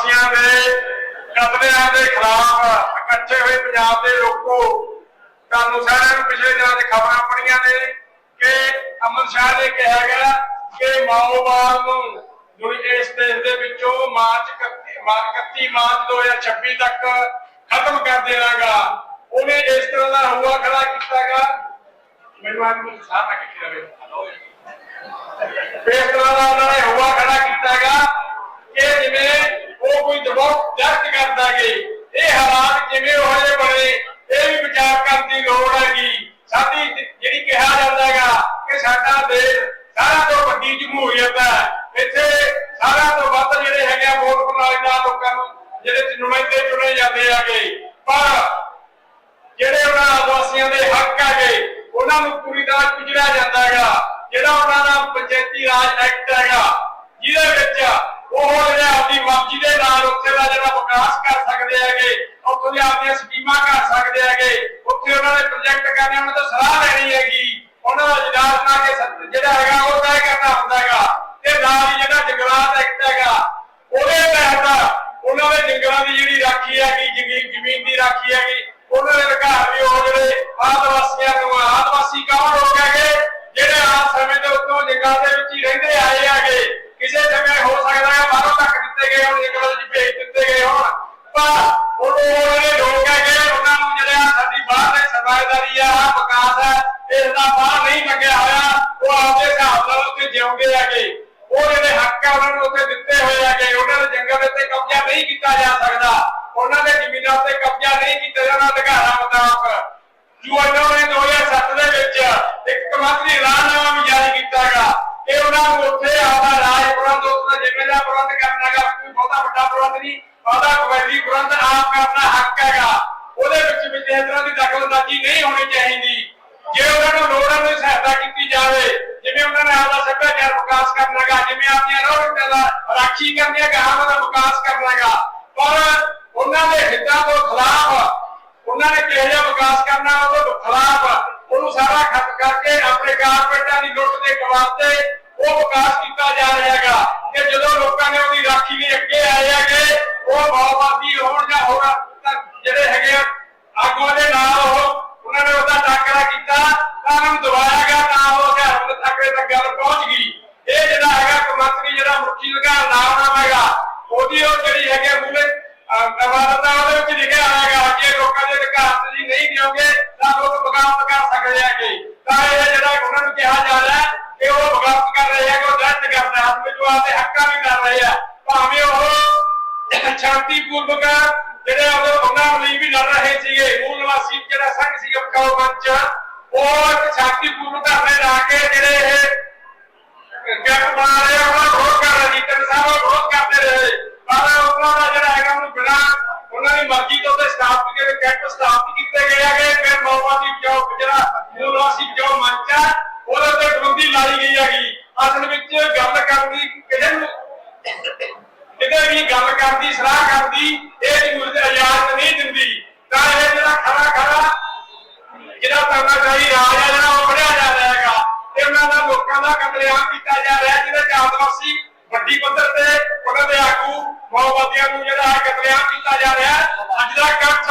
ਵਾਸੀਆਂ ਦੇ ਕਤਲਿਆਂ ਦੇ ਖਿਲਾਫ ਇਕੱਠੇ ਹੋਏ ਪੰਜਾਬ ਦੇ ਲੋਕੋ, ਤੁਹਾਨੂੰ ਸਾਰਿਆਂ ਨੂੰ ਪਿਛਲੇ ਦਿਨਾਂ ਦੇ ਖਬਰਾਂ ਪੜੀਆਂ ਨੇ ਕਿ ਅਮਰ ਸ਼ਾਹ ਨੇ ਕਿਹਾ ਗਿਆ ਕਿ ਮਾਓਵਾਦ ਨੂੰ ਦੁਨੀਆ ਇਸ ਦੇਸ਼ ਦੇ ਵਿੱਚੋਂ ਮਾਰਚ 31 ਮਾਰਚ 2026 ਤੱਕ ਖਤਮ ਕਰ ਦੇਣਾਗਾ। ਉਹਨੇ ਇਸ ਤਰ੍ਹਾਂ ਦਾ ਹੁਆ ਖੜਾ ਕੀਤਾਗਾ ਮੈਨੂੰ ਆਪ ਨੂੰ ਸਾਹ ਨਾ ਕਿੱਥੇ ਰਵੇ ਇਸ ਤਰ੍ਹਾਂ ਦਾ ਉਹਨਾਂ ਨੇ ਹੁਆ ਖੜਾ ਕੀਤਾਗਾ ਕਿ ਜਿਵੇਂ ਉਹ ਕੋਈ ਦਬਾਅ ਜਰਤ ਕਰਦਾਗੇ ਇਹ ਹਾਲਾਤ ਜਿਵੇਂ ਉਹ ਜਿਹੇ ਬਣੇ, ਇਹ ਵੀ ਵਿਚਾਰ ਕਰਨ ਦੀ ਲੋੜ ਹੈਗੀ। ਸਾਡੀ ਜਿਹੜੀ ਕਿਹਾ ਜਾਂਦਾ ਹੈਗਾ ਕਿ ਸਾਡਾ ਦੇਸ਼ ਸਾਰਾ ਤੋਂ ਵੱਡੀ ਜਮਹੂਰੀਅਤ ਹੈ। ਇੱਥੇ ਸਾਰਾ ਤੋਂ ਵੱਧ ਜਿਹੜੇ ਹੈਗੇ ਆ ਵੋਟ ਪ੍ਰਣਾਲੀ ਨਾਲ ਲੋਕਾਂ ਨੂੰ ਜਿਹੜੇ ਨੁਮਾਇੰਦੇ ਚੁਣੇ ਜਾਂਦੇ ਹੈਗੇ। ਪਰ ਜਿਹੜੇ ਉਹਨਾਂ ਆਦਿਵਾਸੀਆਂ ਦੇ ਹੱਕ ਹੈਗੇ, ਉਹਨਾਂ ਨੂੰ ਪੂਰੀ ਤਰ੍ਹਾਂ ਕੁਚਲਿਆ ਜਾਂਦਾ ਹੈਗਾ। ਜਿਹੜਾ ਉਹਨਾਂ ਦਾ ਪੰਚਾਇਤੀ ਰਾਜ ਐਕਟ ਹੈਗਾ, ਜਿਹਦੇ ਵਿੱਚ ਉਹ ਜਿਹੜਾ ਆਪਣੀ ਮਰਜ਼ੀ ਦੇ ਨਾਲ ਉੱਥੇ ਦਾ ਜਿਹੜਾ ਵਿਕਾਸ ਕਰ ਸਕਦੇ ਹੈਗੇ, ਉੱਥੋਂ ਦੀਆਂ ਆਪਣੀਆਂ ਸਕੀਮਾਂ ਕਰ ਸਕਦੇ ਹੈਗੇ, ਉੱਥੇ ਉਹਨਾਂ ਨੇ ਪ੍ਰੋਜੈਕਟ ਕਰਨੇ ਉਹਨਾਂ ਤੋਂ ਸਲਾਹ ਲੈਣੀ ਹੈਗੀ। ਉਹਨਾਂ ਦਾ ਇਜਲਾਸ ਨਾ ਕੇ ਜਿਹੜਾ ਹੈਗਾ, ਉਹ ਤੈਅ ਕਰਨਾ ਹੁੰਦਾ ਹੈਗਾ। ਤੇ ਨਾਲ ਹੀ ਜਿਹੜਾ ਜੰਗਲਾਤ ਐਕਟ ਹੈਗਾ ਹੱਕ ਉਹਨਾਂ ਨੂੰ ਉੱਥੇ ਦਿੱਤੇ ਹੋਏ ਹੈਗੇ। ਉਹਨਾਂ ਦੇ ਜੰਗਲ ਉੱਤੇ ਕਬਜ਼ਾ ਨਹੀਂ ਕੀਤਾ ਜਾ ਸਕਦਾ। ਉਹਨਾਂ ਦੇ ਜ਼ਮੀਨਾਂ ਉੱਤੇ ਕਬਜ਼ਾ ਨਹੀਂ ਕੀਤਾ ਜਾਣਾ ਅਧਿਕਾਰਾਂ ਮੁਤਾਬਕ। ਜੋ ਨੇ 2007 ਦੇ ਵਿੱਚ ਇੱਕ ਕਮਾਤਰੀ ਐਲਾਨਨਾਮਾ ਵੀ ਜਾਰੀ ਕੀਤਾਗਾ ਕਿ ਉਹਨਾਂ ਨੂੰ ਉੱਥੇ ਆਪਦਾ ਰਾਜ ਪ੍ਰਬੰਧ, ਉੱਥੇ ਜ਼ਿੰਮੇਦਾਰ ਪ੍ਰਬੰਧ ਕਰਨਾਗਾ ਕੋਈ ਬਹੁਤਾ ਵੱਡਾ ਪ੍ਰਬੰਧ ਨਹੀਂ, ਆਪਦਾ ਕਬੈਲੀ ਪ੍ਰਬੰਧ ਆਪ ਕਰਨਾ ਹੱਕ ਹੈਗਾ। ਉਹਦੇ ਵਿੱਚ ਵੀ ਕਿਸੇ ਤਰ੍ਹਾਂ ਦੀ ਦਖਲਅੰਦਾਜ਼ੀ ਨਹੀਂ ਹੋਣੀ ਚਾਹੀਦੀ। ਜੇ ਉਹਨਾਂ ਨੂੰ ਲੋੜਾਂ ਨੂੰ ਸਹਾਇਤਾ ਕੀਤੀ ਜਾਵੇ ਜਿਵੇਂ ਉਹਨਾਂ ਨੇ ਆਪਦਾ ਸੱਭਿਆਚਾਰ ਵਿਕਾਸ ਕਰਨਾਗਾ, ਜਿਵੇਂ ਆਪਣੀਆਂ ਰੋਹਤਾਂ ਦਾ ਰਾਖੀ ਕਰਨੀਆਂ, ਗਾਹਾਂ ਦਾ ਵਿਕਾਸ ਕਰਨਾਗਾ। ਪਰ ਉਹਨਾਂ ਦੇ ਹਿੱਤਾਂ ਤੋਂ ਖਿਲਾਫ, ਉਹਨਾਂ ਨੇ ਕਿਹੋ ਜਿਹਾ ਵਿਕਾਸ ਕਰਨਾ ਉਹਦੇ ਖਿਲਾਫ ਉਹਨੂੰ ਸਾਰਾ ਖਤਮ ਕਰਕੇ ਆਪਣੇ ਕਾਰਪੋਰੇਟਾਂ ਦੀ ਲੁੱਟ ਦੇ ਵਾਸਤੇ ਉਹ ਵਿਕਾਸ ਕੀਤਾ ਜਾ ਰਿਹਾ ਹੈਗਾ। ਕਿ ਜਦੋਂ ਲੋਕਾਂ ਨੇ ਉਹਦੀ ਰਾਖੀ ਲਈ ਅੱਗੇ ਆਏ ਹੈਗੇ, ਉਹ ਮਾਓਵਾਦੀ ਹੋਣ ਜਾਂ ਹੋਰ ਜਿਹੜੇ ਹੈਗੇ ਆਗੂਆਂ ਦੇ ਨਾਲ ਉਹ ਉਹਨਾਂ ਨੇ ਉਹਦਾ ਟਾਕਰਾ ਕੀਤਾ ਤਾਂ ਉਹਨਾਂ ਨੂੰ ਦਬਾਇਆ ਗਿਆ ਤਾਂ ਉਹ ਹਥਿਆਰਾਂ ਤੱਕ ਤੱਕ ਗੱਲ ਪਹੁੰਚ ਗਈ ਇਹ ਜਿਹੜਾ ਹੈਗਾ ਕਮੰਤਰੀ ਜਿਹੜਾ ਮੁਖੀ ਲਗਾ ਨਾਮ ਹੈਗਾ ਉਹਦੀ ਉਹ ਜਿਹੜੀ ਹੈਗੇ ਮੂਲੇ ਅਵਾਦਤਾ ਉਹਦੇ ਵਿੱਚ ਲਿਖਿਆ ਹੋਇਆਗਾ ਜੇ ਲੋਕਾਂ ਦੇ ਅਧਿਕਾਰ ਤੁਸੀਂ ਨਹੀਂ ਦਿਓਗੇ ਤਾਂ ਲੋਕ ਬਗਾਵਤ ਕਰ ਸਕਦੇ ਹੈਗੇ ਤਾਂ ਇਹ ਜਿਹੜਾ ਉਹਨਾਂ ਨੂੰ ਕਿਹਾ ਜਾ ਰਿਹਾ ਹੈ ਕਿ ਉਹ ਬਗਾਵਤ ਕਰ ਰਹੇ ਹੈਗੇ ਉਹ ਦਰਜ ਕਰਦੇ ਹੱਥ ਵਿੱਚ ਉਹ ਆਪਦੇ ਹੱਕਾਂ ਵੀ ਕਰ ਰਹੇ ਆ ਭਾਵੇਂ ਉਹ ਸ਼ਾਂਤੀਪੂਰਵਕ ਜਿਹੜੇ ਉਹਦੇ ਉਹਨਾਂ ਲਈ ਵੀ ਲੜ ਰਹੇ ਸੀਗੇ ਮੂਲ ਨਿਵਾਸੀ ਜਿਹੜਾ ਸੰਘ ਸੀ ਉਪਕਾਉ ਮੰਚ ਉਹ ਇੱਕ ਸ਼ਾਂਤੀਪੂਰਵਕ ਧਰਨੇ ਲਾ ਕੇ ਜਿਹੜੇ ਇਹ ਕੈਂਪ ਬਣਾ ਉਹਨਾਂ ਦਾ ਜਿਹੜਾ ਹੈਗਾ ਉਹਨੂੰ ਬਿਨਾਂ ਉਹਨਾਂ ਦੀ ਮਰਜ਼ੀ ਤੋਂ ਤੇ ਸਟਾਫ ਜਿਹੜੇ ਕੈਂਪ ਸਟਾਫ ਕੀਤੇ ਗਏ ਹੈਗੇ, ਫਿਰ ਮਾਓਵਾਦੀ ਬਚਾਓ ਜਿਹੜਾ ਨਿਵਾਸੀ ਬਚਾਓ ਮੰਚ ਆ ਉਹਦੇ ਉੱਤੇ ਪਾਬੰਦੀ ਲਾਈ ਗਈ ਹੈਗੀ। ਅਸਲ ਵਿੱਚ ਗੱਲ ਕਰਨ ਦੀ ਕਿਸੇ ਨੂੰ ਕਿਤੇ ਵੀ ਗੱਲ ਕਰਨ ਦੀ, ਸਲਾਹ ਕਰਦੀ ਇਹ ਜਮਹੂਰੀਅਤ ਇਜਾਜ਼ਤ ਨਹੀਂ ਦਿੰਦੀ। ਤਾਂ ਇਹ ਜਿਹੜਾ ਖਰਾ ਖਰਾ ਜਿਹੜਾ ਤਾਨਾਸ਼ਾਹੀ ਰਾਜ ਹੈ ਜਿਹੜਾ ਉਹ ਬਣਿਆ ਜਾ ਰਿਹਾ ਹੈਗਾ। ਤੇ ਉਹਨਾਂ ਦਾ ਲੋਕਾਂ ਦਾ ਕਤਲੇਆਮ ਕੀਤਾ ਜਾ ਰਿਹਾ, ਜਿਹਦੇ ਚ ਆਦਿਵਾਸੀ ਵੱਡੀ ਪੱਧਰ ਤੇ ਉਹਨਾਂ ਦੇ ਆਗੂ ਮਾਓਵਾਦੀਆਂ ਨੂੰ ਜਿਹੜਾ ਹੈ ਕਤਲੇਆਮ ਕੀਤਾ ਜਾ ਰਿਹਾ ਅੱਜ ਦਾ ਇਕੱਠ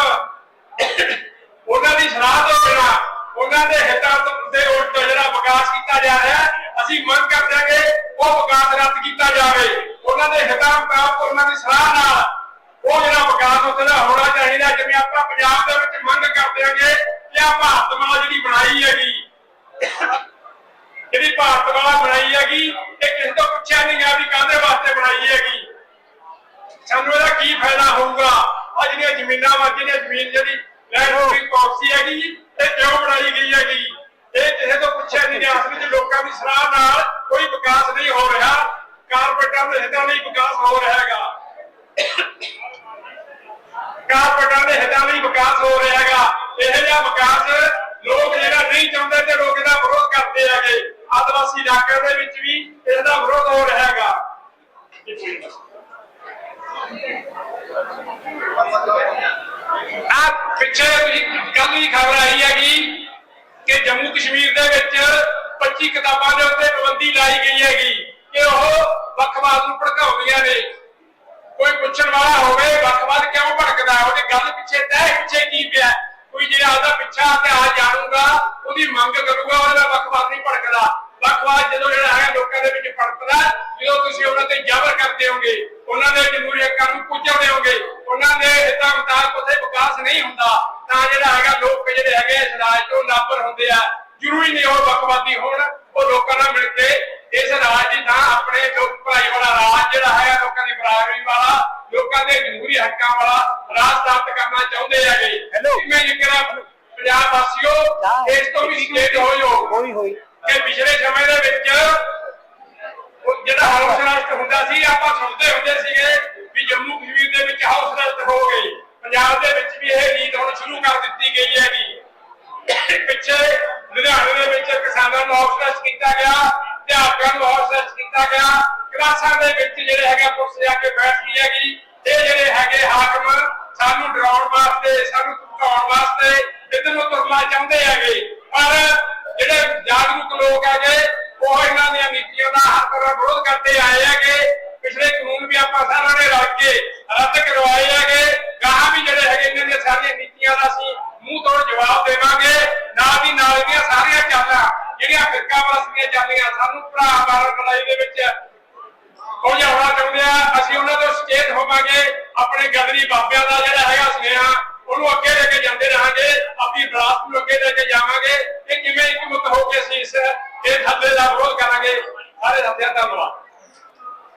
ਉਹਨਾਂ ਦੀ ਸਲਾਹ ਤੋਂ ਬਿਨਾਂ ਉਹਨਾਂ ਦੇ ਹਿੱਤਾਂ ਦੇ ਉਲਟ ਜਿਹੜਾ ਵਿਕਾਸ ਕੀਤਾ ਜਾ ਰਿਹਾ ਅਸੀਂ ਮੰਗ ਕਰਦੇ ਹਾਂ ਕਿ ਉਹ ਵਿਕਾਸ ਰੱਦ ਕੀਤਾ ਜਾਵੇ। ਉਹਨਾਂ ਦੇ ਹਿੱਤਾਂ ਮੁਤਾਬਕ ਉਹਨਾਂ ਦੀ ਸਲਾਹ ਨਾਲ ਉਹ ਜਿਹੜਾ ਵਿਕਾਸ ਉੱਥੇ ਦਾ ਹੋਣਾ ਚਾਹੀਦਾ ਜਿਵੇਂ ਆਪਾਂ ਪੰਜਾਬ ਦੇ ਵਿੱਚ ਮੰਗ ਕਰਦੇ ਹਾਂਗੇ ਕਿ ਆ ਭਾਰਤ ਮਾਲਾ ਜਿਹੜੀ ਬਣਾਈ ਹੈਗੀ, ਜਿਹੜੀ ਭਾਰਤ ਮਾਲਾ ਬਣਾਈ ਹੈਗੀ, ਇਹ ਬਣਾਈ ਹੈਗੀ ਸਾਨੂੰ ਇਹਦਾ ਕੀ ਫਾਇਦਾ ਹੋਊਗਾ? ਆ ਜਿਹੜੀਆਂ ਜ਼ਮੀਨਾਂ ਵਾ ਜਿਹੜੀਆਂ ਜ਼ਮੀਨ ਜਿਹੜੀ ਲੈਂਡ ਹੋਲਡਿੰਗ ਪਾਲਿਸੀ ਹੈਗੀ ਇਹ ਕਿਉਂ ਬਣਾਈ ਗਈ ਹੈਗੀ? ਇਹ ਕਿਸੇ ਤੋਂ ਪੁੱਛਿਆ ਨਹੀਂ ਗਿਆ ਅਸਲ ਵਿੱਚ ਲੋਕਾਂ ਦੀ ਸਲਾਹ ਨਾਲ ਕੋਈ ਵਿਕਾਸ ਨਹੀਂ ਹੋ ਰਿਹਾ। ਕਾਰਪੋਰੇਟਾਂ ਦੇ ਹਿੱਤਾਂ ਲਈ ਵਿਕਾਸ ਹੋ ਰਿਹਾ ਹੈਗਾ। ਕਾਰਪੋਰੇਟਾਂ ਦੇ ਹਿੱਤਾਂ ਲਈ ਵਿਕਾਸ ਹੋ ਰਿਹਾ ਹੈਗਾ। ਇਹ ਜਿਹਾ ਵਿਕਾਸ ਲੋਕ ਜਿਹੜਾ ਨਹੀਂ ਚਾਹੁੰਦੇ ਤੇ ਲੋਕ ਇਹਦਾ ਵਿਰੋਧ ਕਰਦੇ ਹੈਗੇ। ਆਦਿਵਾਸੀ ਇਲਾਕਿਆਂ ਦੇ ਵਿੱਚ ਵੀ ਇਸ ਦਾ ਵਿਰੋਧ ਹੋ ਰਿਹਾ ਹੈਗਾ। ਆ ਪਿੱਛੇ ਕੱਲ ਹੀ ਖਬਰ ਆਈ ਹੈਗੀ ਕਿ ਜੰਮੂ ਕਸ਼ਮੀਰ ਦੇ ਵਿੱਚ 25 ਕਿਤਾਬਾਂ ਦੇ ਉੱਤੇ ਪਾਬੰਦੀ ਲਾਈ ਗਈ ਹੈਗੀ ਕਿ ਉਹ ਵੱਖਵਾਦ ਨੂੰ ਭੜਕਾਉਂਦੀਆਂ ਨੇ। ਕੋਈ ਪੁੱਛਣ ਵਾਲਾ ਹੋਵੇ ਵੱਖਵਾਦ ਕਿਉਂ ਭੜਕਦਾ ਹੈ? ਉਹਦੀ ਗੱਲ ਪਿੱਛੇ ਤੈਅ ਪਿੱਛੇ ਕੀ ਪਿਆ ਕੋਈ ਜਿਹੜਾ ਆਪਦਾ ਪਿੱਛਾ ਤੇ ਆ ਜਾਣੂਗਾ, ਉਹਦੀ ਮੰਗ ਕਰੂਗਾ, ਉਹਦਾ ਵੱਖਵਾਦ ਨਹੀਂ ਭੜਕਦਾ। ਵੱਖਵਾਦ ਜਦੋਂ ਜਿਹੜਾ ਹੈ ਲੋਕਾਂ ਦੇ ਵਿੱਚ ਭੜਕਦਾ ਜਦੋਂ ਤੁਸੀਂ ਉਹਨਾਂ ਤੇ ਜ਼ਬਰ ਕਰਦੇ ਹੋਗੇ ਉਹਨਾਂ ਦੇ ਜਮਹੂਰੀ ਹੱਕਾਂ ਨੂੰ ਕੁਚਲਦੇ ਹੋਗੇ ਉਹਨਾਂ ਦੇ ਹਿੱਤਾਂ ਮੁਤਾਬਕ ਉੱਥੇ ਵਿਕਾਸ ਨਹੀਂ ਹੁੰਦਾ ਤਾਂ ਜਿਹੜਾ ਹੈਗਾ ਲੋਕ ਜਿਹੜੇ ਹੈਗੇ ਇਸ ਰਾਜ ਤੋਂ ਲਾਪਰ ਹੁੰਦੇ ਆ। ਜ਼ਰੂਰੀ ਨਹੀਂ ਉਹ ਵੱਖਵਾਦੀ ਹੋਣ ਉਹ ਲੋਕਾਂ ਨਾਲ ਮਿਲ ਕੇ ਇਸ ਰਾਜ ਦੀ ਥਾਂ ਆਪਣੇ ਲੋਕ ਭਲਾਈ ਵਾਲਾ ਰਾਜ ਜਿਹੜਾ ਹੈਗਾ ਲੋਕਾਂ ਦੀ ਬਰਾਬਰੀ ਵਾਲਾ ਲੋਕਾਂ ਦੇ ਜਮਹੂਰੀ ਹੱਕਾਂ ਵਾਲਾ ਰਾਜ ਸਥਾਪਿਤ ਕਰਨਾ ਚਾਹੁੰਦੇ ਹੈਗੇ. ਮੈਂ ਜਿਕਰਾ ਪੰਜਾਬ ਵਾਸੀਓ ਇਸ ਤੋਂ ਵੀ ਸਟੇਟ ਹੋ ਜਾਓ ਹੋਈ ਹੋਈ। ਕਿ ਪਿਛਲੇ ਸਮੇਂ ਦੇ ਵਿੱਚ ਉਹ ਜਿਹੜਾ ਹਾਊਸ ਅਰੈਸਟ ਆਪਾਂ ਸੁਣਦੇ ਹੁੰਦੇ ਸੀਗੇ ਵੀ ਜੰਮੂ ਕਸ਼ਮੀਰ ਦੇ ਵਿੱਚ ਹਾਊਸ ਅਰੈਸਟ ਹੋ ਗਈ ਪੰਜਾਬ ਦੇ ਵਿੱਚ ਵੀ ਇਹ ਨੀਤ ਹੁਣ ਸ਼ੁਰੂ ਕਰ ਦਿੱਤੀ ਗਈ ਹੈਗੀ। ਪਿੱਛੇ ਲੁਧਿਆਣੇ ਦੇ ਵਿੱਚ ਕਿਸਾਨਾਂ ਨੂੰ ਹਾਊਸ ਅਰੈਸਟ ਕੀਤਾ ਗਿਆ ਅਧਿਆਪਕਾਂ ਨੂੰ ਹਾਊਸ ਅਰੈਸਟ ਕੀਤਾ ਗਿਆ। ਕਲਾਸਾਂ ਦੇ ਵਿੱਚ ਜਿਹੜੇ ਹੈਗਾ ਪੁਲਿਸ ਜਾ ਕੇ ਬੈਠ ਹੈਗੀ। ਇਹ ਜਿਹੜੇ ਹੈਗੇ ਹਾਕਮ ਸਾਨੂੰ ਡਰਾਉਣ ਵਾਸਤੇ, ਸਾਨੂੰ ਧਮਕਾਉਣ ਵਾਸਤੇ ਇੱਧਰ ਨੂੰ ਤੁਰਨਾ ਚਾਹੁੰਦੇ ਹੈਗੇ। ਪਰ ਜਿਹੜੇ ਜਾਗਰੂਕ ਲੋਕ ਹੈਗੇ ਉਹ ਇਹਨਾਂ ਦੀਆਂ ਨੀਤੀਆਂ ਦਾ ਹਰ ਤਰ੍ਹਾਂ ਵਿਰੋਧ ਕਰਦੇ ਆਏ ਹੈਗੇ। ਪਿਛਲੇ ਕਾਨੂੰਨ ਵੀ ਆਪਾਂ ਸਾਰਿਆਂ ਨੇ ਰਲ ਕੇ ਰੱਦ ਕਰਵਾਏ ਹੈਗੇ। ਗਾਹਾਂ ਵੀ ਜਿਹੜੇ ਹੈਗੇ, ਇਹਨਾਂ ਦੀਆਂ ਸਾਰੀਆਂ ਨੀਤੀਆਂ ਦਾ ਅਸੀਂ ਮੂੰਹ ਤੋੜ ਜਵਾਬ ਦੇਵਾਂਗੇ। ਨਾਲ ਦੀ ਨਾਲ ਦੀਆਂ ਸਾਰੀਆਂ ਚਾਲਾਂ, ਜਿਹੜੀਆਂ ਫਿਰਕਾ ਦੀਆਂ ਚਾਲੀਆਂ ਸਾਨੂੰ ਭਰਾ ਮਾਰਨ ਲੜਾਈ ਦੇ ਵਿੱਚ ਉਹ ਜਾਣਾ ਚਾਹੁੰਦੇ ਆ, ਅਸੀਂ ਉਹਨਾਂ ਤੋਂ ਸਚੇਤ ਹੋਵਾਂਗੇ। ਆਪਣੇ ਗਦਰੀ ਬਾਬਿਆਂ ਦਾ ਜਿਹੜਾ ਹੈਗਾ ਸੁਨੇਹਾ, ਉਹਨੂੰ ਅੱਗੇ ਲੈ ਕੇ ਜਾਂਦੇ ਰਹਾਂਗੇ। ਆਪਣੀ ਵਿਰਾਸਤ ਨੂੰ ਅੱਗੇ ਲੈ ਕੇ ਜਾਵਾਂਗੇ। ਕਿ ਕਿਵੇਂ ਇਕਮਤ ਹੋ ਕੇ ਅਸੀਂ ਇਸ ਇਹ ਥੱਲੇ ਦਾ ਵਿਰੋਧ ਕਰਾਂਗੇ ਸਾਰੇ ਸਾਥੀਆਂ ਧੰਨਵਾਦ